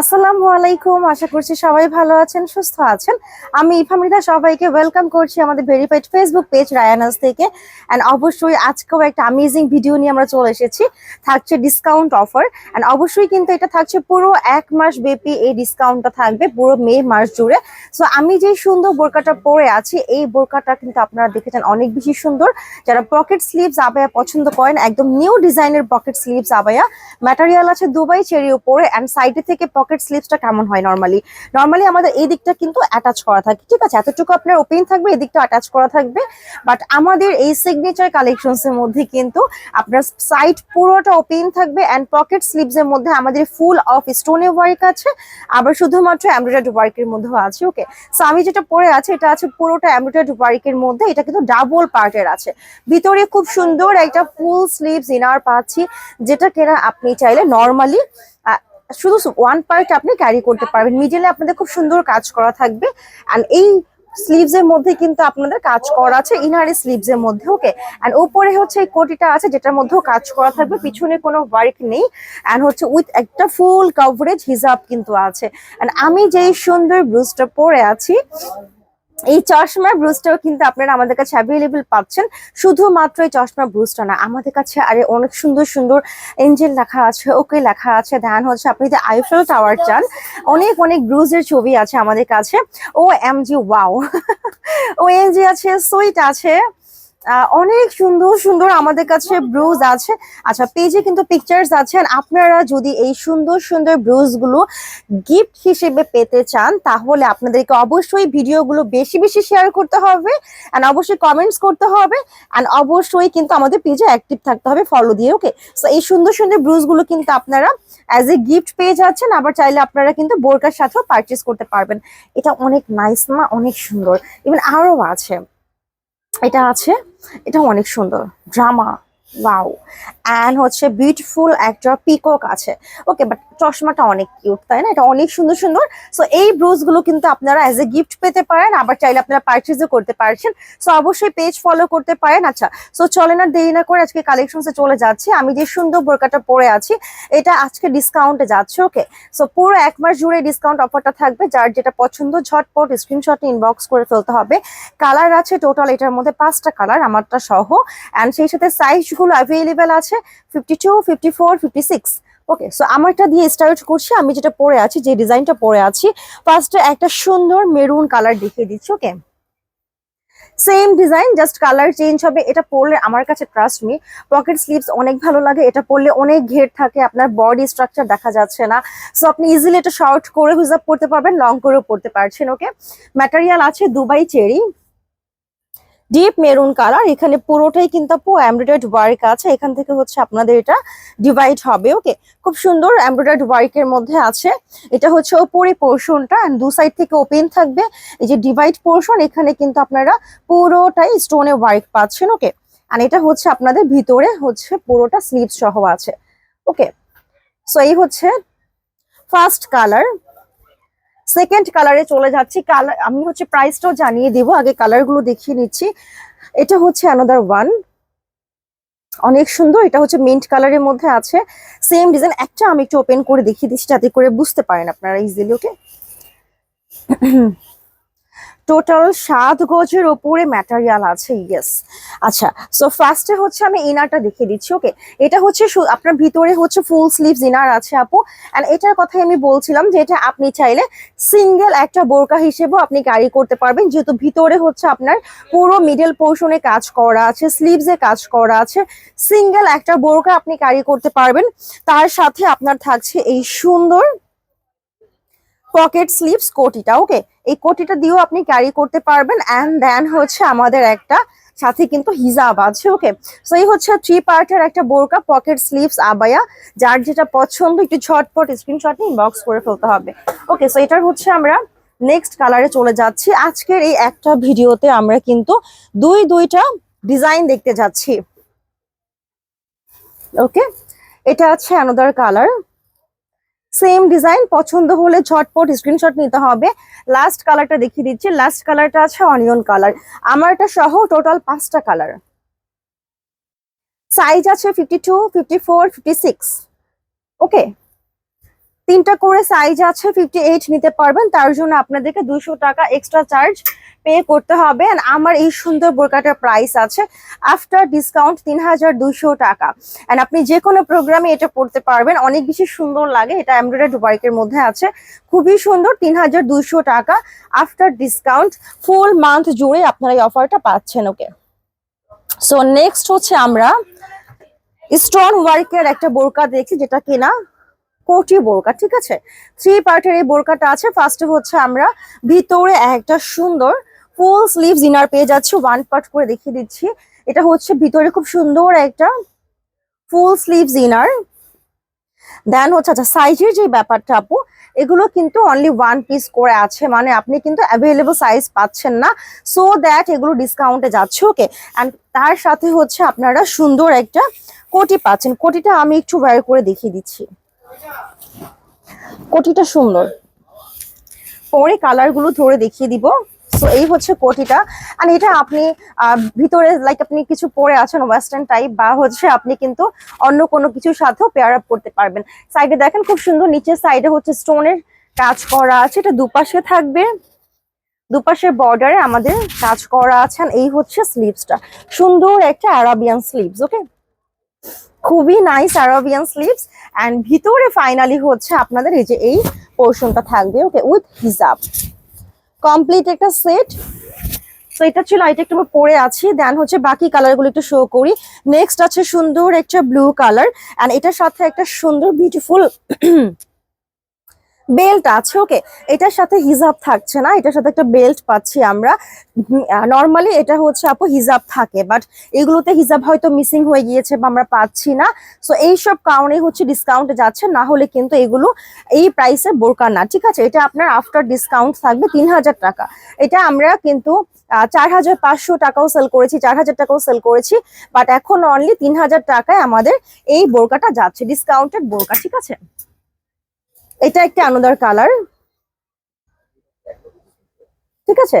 আসসালামু আলাইকুম, আশা করছি সবাই ভালো আছেন, সুস্থ আছেন। আমি ইফামৃদা সবাইকে ওয়েলকাম করছি আমাদের ভেরিফাইড ফেসবুক পেজ রায়ানাস থেকে। অ্যান্ড অবশ্যই আজকেও একটা অ্যামেজিং ভিডিও নিয়ে আমরা চলে এসেছি। থাকছে ডিসকাউন্ট অফার অ্যান্ড অবশ্যই কিন্তু এটা থাকছে পুরো এক মাস ব্যাপী এই ডিসকাউন্টটা থাকবে, পুরো মে মাস জুড়ে। সো আমি যে সুন্দর বোরকাটা পরে আছি, এই বোরকাটা কিন্তু আপনারা দেখেছেন অনেক বেশি সুন্দর। যারা পকেট স্লিভস আবায়া পছন্দ করেন, একদম নিউ ডিজাইনের পকেট স্লিভস আবায়া। ম্যাটেরিয়াল আছে দুবাই চেরি উপরে। অ্যান্ড সাইডে থেকে পকেট স্লিভসটা কেমন হয় নর্মালি নর্মালি আমাদের এই দিকটা কিন্তু অ্যাটাচ করা থাকে, ঠিক আছে? এতটুকু আপনার ওপেন থাকবে, এই দিকটা অ্যাটাচ করা থাকবে। বাট আমাদের এই সিগনেচার কালেকশনস এর মধ্যে কিন্তু আপনার সাইড পুরোটা ওপেন থাকবে অ্যান্ড পকেট স্লিভস এর মধ্যে আমাদের ফুল অফ স্টোনে ওয়ার্ক আছে, আবার শুধুমাত্র এমব্রয়ডারি ওয়ার্কের মধ্যেও আছে ওকে সো আমি যেটা পরে আছে, এটা আছে পুরোটা এমব্রয়ডারি ওয়ার্কের মধ্যে, এটা কিন্তু ডাবল পার্টের আছে। ভিতরে খুব সুন্দর একটা ফুল স্লিভস ইনার পাচ্ছি, যেটা কেনা আপনি চাইলে নর্মালি শুধু ওয়ান পার্ট আপনি ক্যারি করতে পারবেন। মিডিলে আপনাদের খুব সুন্দর কাজ করা থাকবে। অ্যান্ড এই স্লিভস এর মধ্যে কিন্তু আপনাদের কাজ করা আছে ইনার স্লিভস এর মধ্যে ওকে অ্যান্ড উপরে হচ্ছে এই কোটিটা আছে যেটার মধ্যেও কাজ করা থাকবে। পিছনে কোনো ওয়ার্ক নেই। অ্যান্ড হচ্ছে উইথ একটা ফুল কভারেজ হিজাব কিন্তু আছে। অ্যান্ড আমি যেই সুন্দর ব্লুজটা পরে আছি এই চশমা ব্রুজটাও কিন্তু আপনারা আমাদের কাছে অ্যাভেলেবেল পাচ্ছেন। শুধুমাত্র এই চশমা ব্রুজটা না, আমাদের কাছে আরে অনেক সুন্দর সুন্দর এঞ্জেল লেখা আছে ওকে লেখা আছে ধ্যান হচ্ছে। আপনি যে আইফেল টাওয়ার চান, অনেক অনেক ব্রুজের ছবি আছে আমাদের কাছে। O M G wow O M G আছে সুইট আছে। অনেক সুন্দর সুন্দর আমাদের কাছে ব্রুজ আছে। আচ্ছা পেজে কিন্তু পিকচার্স আছে আপনারা যদি এই সুন্দর সুন্দর ব্রুজগুলো গিফট হিসেবে পেতে চান, তাহলে আপনাদেরকে অবশ্যই ভিডিওগুলো বেশি বেশি শেয়ার করতে হবে অ্যান্ড অবশ্যই কমেন্টস করতে হবে অ্যান্ড অবশ্যই কিন্তু আমাদের পেজে অ্যাক্টিভ থাকতে হবে ফলো দিয়ে ওকে সো এই সুন্দর সুন্দর ব্রুজগুলো কিন্তু আপনারা অ্যাজ এ গিফট পেয়ে যাচ্ছেন, আবার চাইলে আপনারা কিন্তু বোরকার সাথেও পারচেস করতে পারবেন। এটা অনেক নাইস না, অনেক সুন্দর। ইভেন আরও আছে। এটা আছে। এটা অনেক সুন্দর। ড্রামা। ওয়াও অ্যান্ড হচ্ছে বিউটিফুল একটা পিকক আছে। ওকে বাট চশমাটা অনেক কিউট তাই না? এটা অনেক সুন্দর সুন্দর। সো এই ব্রুজগুলো কিন্তু আপনারা অ্যাজ এ গিফট পেতে পারেন, আবার চাইলে আপনারা পারচেজও করতে পারছেন। সো অবশ্যই পেজ ফলো করতে পারেন। আচ্ছা সো চলেন আর দেরি না করে আজকে কালেকশনসে চলে যাচ্ছি। আমি যে সুন্দর বোরকাটা পরে আছি, এটা আজকে ডিসকাউন্টে যাচ্ছে ওকে সো পুরো এক মাস জুড়ে ডিসকাউন্ট অফারটা থাকবে। যার যেটা পছন্দ, ঝটপট স্ক্রিনশট ইনবক্স করে ফেলতে হবে। কালার আছে টোটাল এটার মধ্যে পাঁচটা কালার আমারটা সহ। অ্যান্ড সেই সাথে সাইজগুলো অ্যাভেলেবেল আছে fifty two fifty four fifty six okay so আমারটা দিয়ে স্টার্ট করছি, আমি যেটা পরে আছি, যে ডিজাইনটা পরে আছি ফার্স্টে একটা সুন্দর মেরুন কালার দেখিয়ে দিচ্ছি okay same design just colour change হবে, এটা পরলে আমার কাছে ট্রাস্ট মি পকেট স্লিভস অনেক ভালো লাগে, এটা পরলে অনেক ঘের থাকে, আপনার বডি স্ট্রাকচার দেখা যাচ্ছে না। সো আপনি ইজিলি এটা শর্ট করে হুজাব করতে পারবেন লং করেও পড়তে পারছেন ওকে ম্যাটেরিয়াল আছে Dubai cherry deep maroon colour. এখানে পুরোটাই কিন্তু আপু এমব্রয়ডার্ড ওয়ার্ক আছে। এখান থেকে হচ্ছে আপনাদের এটা ডিভাইড হবে, ওকে? খুব সুন্দর এমব্রয়ডার্ড ওয়ার্কের মধ্যে আছে। এটা হচ্ছে ওপরে পোর্শনটা দু সাইড থেকে ওপেন থাকবে। এই যে ডিভাইড পোর্শন, এখানে কিন্তু আপনারা পুরোটাই স্টোনে ওয়ার্ক পাচ্ছেন, ওকে? আর এটা হচ্ছে আপনাদের ভিতরে হচ্ছে পুরোটা স্লিভ সহ আছে, ওকে? সো এই হচ্ছে ফার্স্ট কালার সেকেন্ড কালারে চলে যাচ্ছি। কালার আমি হচ্ছে প্রাইসটাও জানিয়ে দিব, আগে কালারগুলো দেখিয়ে নিচ্ছি। এটা হচ্ছে অ্যানাদার ওয়ান অনেক সুন্দর, এটা হচ্ছে মিন্ট কালারের মধ্যে আছে। সেম ডিজাইন একটা আমি একটু ওপেন করে দেখিয়ে দিচ্ছি, যাতে করে বুঝতে পারেন আপনারা ইজিলি ওকে টোটাল সাত গজের ওপরে ম্যাটেরিয়াল আছে ইয়েস আচ্ছা সো ফার্স্টে হচ্ছে আমি ইনারটা দেখিয়ে দিচ্ছি ওকে এটা হচ্ছে আপনার ভিতরে হচ্ছে ফুল স্লিভস ইনার আছে আপু। অ্যান্ড এটার কথাই আমি বলছিলাম যে এটা আপনি চাইলে সিঙ্গেল একটা বোরকা হিসেবেও আপনি ক্যারি করতে পারবেন। যেহেতু ভিতরে হচ্ছে আপনার পুরো মিডল পোর্শনে কাজ করা আছে স্লিভসে কাজ করা আছে। সিঙ্গেল একটা বোরকা আপনি ক্যারি করতে পারবেন। তার সাথে আপনার থাকছে এই সুন্দর পকেট স্লিভস কোটিটা ওকে এই কোটিটা দিয়েও আপনি ক্যারি করতে পারবেন অ্যান্ড দেন হচ্ছে আমাদের একটা সাথে কিন্তু হিজাব আছে ওকে সো এই হচ্ছে থ্রি পার্টের একটা বোরকা, পকেট স্লিভস, আবায়া, যার যেটা পছন্দ, একটু ঝটপট স্ক্রিনশট নিয়ে ইনবক্স করে ফেলতে হবে ওকে সো এটার হচ্ছে আমরা নেক্সট কালারে চলে যাচ্ছি। আজকের এই একটা ভিডিওতে আমরা কিন্তু দুই, দুইটা ডিজাইন দেখতে যাচ্ছি ওকে এটা আছে অ্যানাদার কালার সেম ডিজাইন, পছন্দ হলে ঝটপট স্ক্রিনশট নিতে হবে। লাস্ট কালারটা দেখিয়ে দিচ্ছি। লাস্ট কালারটা আছে অনিয়ন কালার আমার এটা সহ টোটাল পাঁচটা কালার সাইজ আছে fifty two fifty four fifty six okay তিনটা করে সাইজ আছে ফিফটি এইট নিতে পারবেন। তার জন্য আপনাদেরকে দুশো টাকা এক্সট্রা চার্জ পে করতে হবে। আমার এই সুন্দর বোরকাটার প্রাইস আছে আফটার ডিসকাউন্ট তিন হাজার দুশো টাকা। অ্যান্ড আপনি যে কোনো প্রোগ্রামে এটা পড়তে পারবেন। অনেক বেশি সুন্দর লাগে, এটা এমব্রয়ডারি ওয়ার্কের মধ্যে আছে। খুবই সুন্দর, তিন হাজার দুশো টাকা আফটার ডিসকাউন্ট ফুল মান্থ জুড়ে আপনারা এই অফারটা পাচ্ছেন ওকে সো নেক্সট হচ্ছে আমরা স্টোন ওয়ার্কের একটা বোরকা দেখি, যেটা কিনা কোটি বোরকা, ঠিক আছে? থ্রি পার্টের এই বোরকাটা আছে। ফার্স্টে হচ্ছে আমরা ভিতরে একটা সুন্দর ফুল স্লিভস ইনার পেয়ে যাচ্ছি। ওয়ান পার্ট করে দেখিয়ে দিচ্ছি। এটা হচ্ছে ভিতরে খুব সুন্দর একটা ফুল স্লিভস ইনার দেন হচ্ছে আচ্ছা সাইজের যে ব্যাপারটা আপু, এগুলো কিন্তু অনলি ওয়ান পিস করে আছে। মানে আপনি কিন্তু অ্যাভেলেবল সাইজ পাচ্ছেন না। সো দ্যাট এগুলো ডিসকাউন্টে যাচ্ছে ওকে অ্যান্ড তার সাথে হচ্ছে আপনারা সুন্দর একটা কোটি পাচ্ছেন। কোটিটা আমি একটু ওয়্যার করে দেখিয়ে দিচ্ছি। কোটিটা সুন্দর। পরে কালারগুলো ধরে দেখিয়ে দিব। সো এই হচ্ছে কোটিটা। আর এটা আপনি ভিতরে লাইক আপনি কিছু পরে আছেন ওয়েস্টার্ন টাইপ বা হচ্ছে আপনি কিন্তু অন্য কোনো কিছুর সাথেও পেয়ার আপ করতে পারবেন। সাইডে দেখেন খুব সুন্দর, নিচের সাইডে হচ্ছে স্টোনের কাজ করা আছে। এটা দুপাশে থাকবে। দুপাশের বর্ডারে আমাদের কাজ করা আছে। এই হচ্ছে স্লিভসটা সুন্দর একটা আরাবিয়ান স্লিভস ওকে খুবই নাইস আরবিয়ান স্লিভস অ্যান্ড ভিতরে ফাইনালি হচ্ছে আপনাদের এই যে এই পোর্শনটা থাকবে ওকে উইথ হিজাব কমপ্লিট একটা সেট তো এটা ছিল এটা একটু পরে আছি দেন হচ্ছে বাকি কালারগুলো একটু শো করি। নেক্সট আছে সুন্দর একটা ব্লু কালার অ্যান্ড এটার সাথে একটা সুন্দর বিউটিফুল বেল্ট আছে, ওকে? এটার সাথে হিজাব থাকছে না, এটার সাথে একটা বেল্ট পাচ্ছি আমরা। নর্মালি এটা হচ্ছে আপু হিজাব থাকে বাট এগুলোতে হিজাব হয়তো মিসিং হয়ে গিয়েছে বা আমরা পাচ্ছি না। সো এইসব কারণে হচ্ছে ডিসকাউন্টে যাচ্ছে, না হলে কিন্তু এগুলো এই প্রাইসে বোরকা না। ঠিক আছে, এটা আপনার আফটার ডিসকাউন্ট থাকবে তিন হাজার টাকা। এটা আমরা কিন্তু চার হাজার পাঁচশো টাকাও সেল করেছি চার হাজার টাকাও সেল করেছি বাট এখন অনলি তিন হাজার টাকায় আমাদের এই বোরকাটা যাচ্ছে ডিসকাউন্টেড বোরকা, ঠিক আছে? এটা একটা আনোদার কালার ঠিক আছে?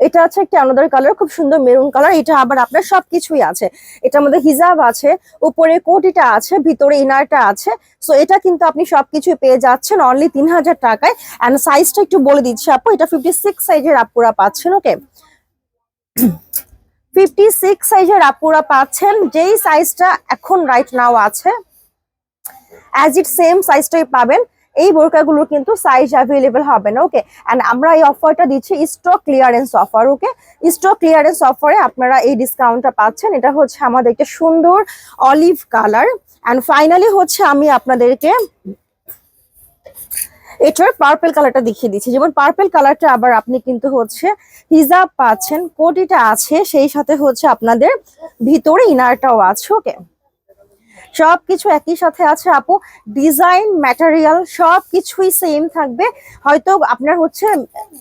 এটা হচ্ছে একটা আনোদার কালার খুব সুন্দর মেরুন কালার এটা আবার আপনার সবকিছুই আছে। এটার মধ্যে হিজাব আছে, উপরে কোটিটা আছে, ভিতরে ইনারটা আছে। সো এটা কিন্তু আপনি সবকিছুই পেয়ে যাচ্ছেন অনলি তিন হাজার টাকায় অ্যান্ড সাইজটা একটু বলে দিচ্ছি আপু, এটা ফিফটি সিক্স সাইজের আপুরা পাচ্ছেন ওকে ফিফটি সিক্স সাইজের আপুরা পাচ্ছেন, যেই সাইজটা এখন রাইট নাও আছে অ্যাজ ইট সেম সাইজটাই পাবেন। এই বোরকাগুলোর কিন্তু সাইজ অ্যাভেলেবেল হবে না ওকে অ্যান্ড আমরা এই অফারটা দিচ্ছি stock clearance offer okay stock clearance অফারে আপনারা এই ডিসকাউন্টটা পাচ্ছেন। এটা হচ্ছে আমাদের একটা সুন্দর অলিভ কালার অ্যান্ড ফাইনালি হচ্ছে আমি আপনাদেরকে এটার পার্পেল কালারটা দেখিয়ে দিচ্ছি। যেমন পার্পেল কালারটা আবার আপনি কিন্তু হচ্ছে হিজাব পাচ্ছেন, কোটিটা আছে, সেই সাথে হচ্ছে আপনাদের ভিতরে ইনারটাও আছে ওকে সবকিছু একই সাথে আছে, আপু। ডিজাইন ম্যাটেরিয়াল সব কিছুই সেম থাকবে। হয়তো আপনার হচ্ছে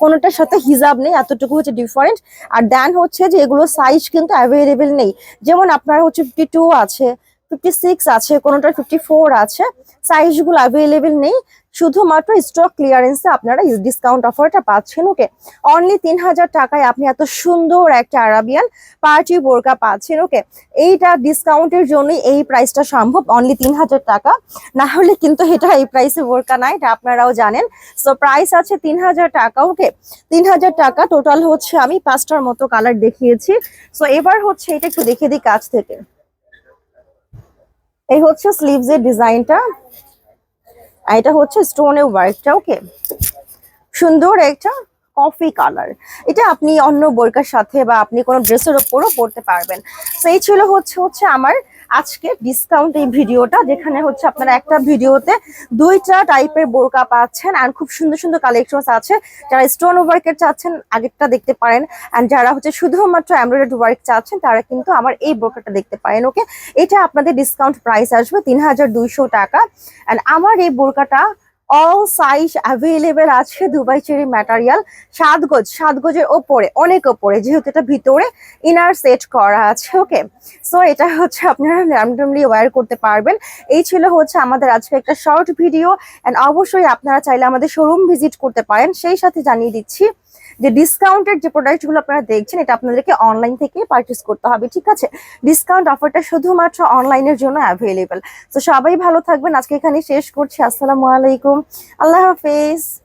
কোনোটার সাথে হিজাব নেই, এতটুকু হচ্ছে ডিফারেন্ট আর দেন হচ্ছে যে এগুলো সাইজ কিন্তু অ্যাভেলেবেল নেই। যেমন আপনার হচ্ছে ফিফটি আছে। ফিফটি সিক্স আছে, কোনোটার ফিফটি ফোর আছে। সাইজগুলো অ্যাভেলেবেল নেই, শুধুমাত্র স্টক ক্লিয়ারেন্সে আপনারা ডিসকাউন্ট অফারটা পাচ্ছেন ওকে অনলি তিন হাজার টাকায় আপনি এত সুন্দর একটা আরাবিয়ান পার্টি বোরকা পাচ্ছেন ওকে এইটা ডিসকাউন্টের জন্যই এই প্রাইসটা সম্ভব অনলি তিন হাজার টাকা। না হলে কিন্তু এটা এই প্রাইসে বোরকা না এটা আপনারাও জানেন। সো প্রাইস আছে তিন হাজার টাকা ওকে তিন হাজার টাকা টোটাল হচ্ছে আমি পাঁচটার মতো কালার দেখিয়েছি। সো এবার হচ্ছে এটা একটু দেখে দিই কাছ থেকে। এই হচ্ছে স্লিভস এর ডিজাইনটা। আর এটা হচ্ছে স্টোন স্টোনের ওয়ার্কটা ওকে সুন্দর একটা কফি কালার এটা আপনি অন্য বোরকার সাথে বা আপনি কোনো ড্রেসের ওপরও পরতে পারবেন। তো এই ছিল হচ্ছে হচ্ছে আমার আজকে ডিসকাউন্ট এই ভিডিওটা, যেখানে হচ্ছে আপনারা একটা ভিডিওতে দুইটা টাইপের বোরকা পাচ্ছেন আর খুব সুন্দর সুন্দর কালেকশনস আছে। যারা স্টোন ওয়ার্কের চাচ্ছেন, আগেরটা দেখতে পারেন। অ্যান্ড যারা হচ্ছে শুধুমাত্র এমব্রয়ডারি ওয়ার্ক চাচ্ছেন, তারা কিন্তু আমার এই বোরকাটা দেখতে পারেন ওকে এটা আপনাদের ডিসকাউন্ট প্রাইস আসবে তিন হাজার দুইশো টাকা। অ্যান্ড আমার এই বোরকাটা অল সাইজ অ্যাভেলেবেল আছে দুবাই চেরি ম্যাটারিয়াল সাত গজ, সাত গজের ওপরে, অনেক ওপরে, যেহেতু এটা ভিতরে ইনার সেট করা আছে ওকে সো এটা হচ্ছে আপনারা র্যান্ডমলি ওয়্যার করতে পারবেন। এই ছিল হচ্ছে আমাদের আজকে একটা শর্ট ভিডিও অ্যান্ড অবশ্যই আপনারা চাইলে আমাদের শোরুম ভিজিট করতে পারেন। সেই সাথে জানিয়ে দিচ্ছি যে ডিসকাউন্টেড যে প্রোডাক্টগুলো আপনারা দেখছেন, এটা আপনাদেরকে অনলাইন থেকে পারচেস করতে হবে, ঠিক আছে? ডিসকাউন্ট অফারটা শুধুমাত্র অনলাইনের জন্য অ্যাভেলেবেল তো সবাই ভালো থাকবেন। আজকে এখানে শেষ করছি। আসসালামু আলাইকুম। আল্লাহ হাফেজ।